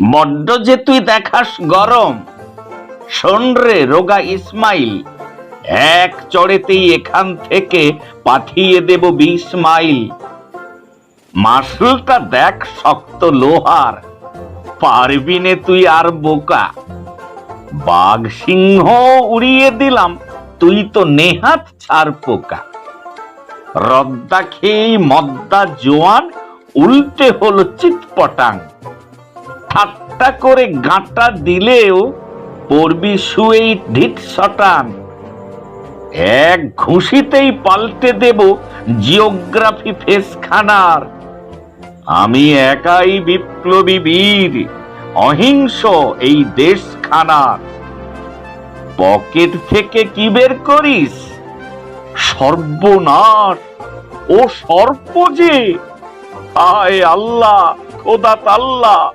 বড্ড যে তুই দেখাস গরম, শোন রোগা ইসমাইল, এক চড়েতেই এখান থেকে পাঠিয়ে দেব বিশ মাইল। মাসুলটা দেখ শক্ত লোহার, পারবি নে তুই আর বোকা। বাঘ সিংহ উড়িয়ে দিলাম, তুই তো নেহাত ছাড় পোকা। রদ্দা খেয়েই মদ্দা জোয়ান উল্টে হলো চিৎপটাং। ঠাট্টা করে গাঁটা দিলেও পড়বি শুয়েই ঢিট শটান। এক ঘুষিতেই পাল্টে দেব জিওগ্রাফি ফেসখানার। আমি একাই বিপ্লবী বীর, অহিংস এই দেশ খানার পকেট থেকে কি বের করিস? সর্বনাশ, ও সর্প যে। আয় আল্লাহ, খোদা তাল্লা